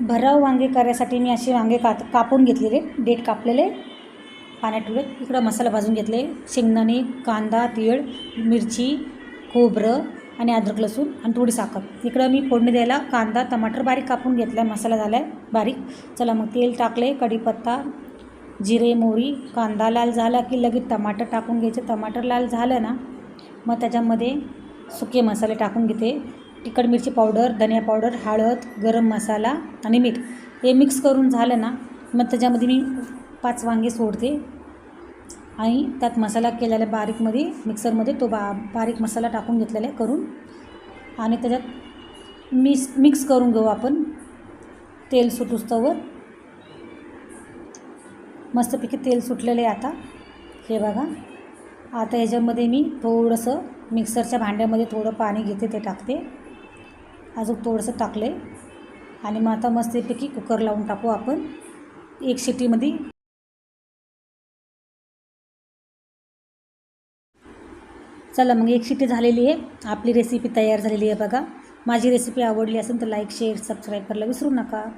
भराव वांगे करायसाठी मी असे वांगे कात कापून घेतलेले. डेट कापलेले. पाण्यात ठेवले. इकडं मसाला भाजून घेतले. शेंगदाणे कांदा तीळ मिरची खोबरं आणि अद्रक लसूण आणि थोडी साखर. इकडं मी फोडणी द्यायला कांदा टमाटर बारीक कापून घेतला मसाला झाला आहे बारीक. चला मग तेल टाकले. कढीपत्ता जिरे मोहरी कांदा लाल झाला की लगेच टमाटर टाकून घ्यायचे. टमाटर लाल झालं ना मग त्याच्यामध्ये सुके मसाले टाकून घेते. तिखट मिरची पावडर धनिया पावडर हळद गरम मसाला आणि मीठ. हे मिक्स करून झालं ना मग त्याच्यामध्ये मी पाच वांगे सोडते. आणि त्यात मसाला केलेला बारीकमध्ये मिक्सरमध्ये तो बा बारीक मसाला टाकून घेतलेला आहे करून. आणि त्याच्यात मिक्स मिक्स करून घेऊ आपण. तेल सुटुस्तवर. मस्तपैकी तेल सुटलेलं आहे आता. हे बघा. आता ह्याच्यामध्ये मी थोडंसं मिक्सरच्या भांड्यामध्ये थोडं पाणी घेते ते टाकते. अजून थोडंसं टाकले आणि मग आता मस्तपैकी कुकर लावून टाकू आपण. एक शिटीमध्ये चला मग एक शिटी झालेली आहे. आपली रेसिपी तयार झालेली आहे बघा. माझी रेसिपी आवडली असेल तर लाईक शेअर सबस्क्राईब करायला विसरू नका.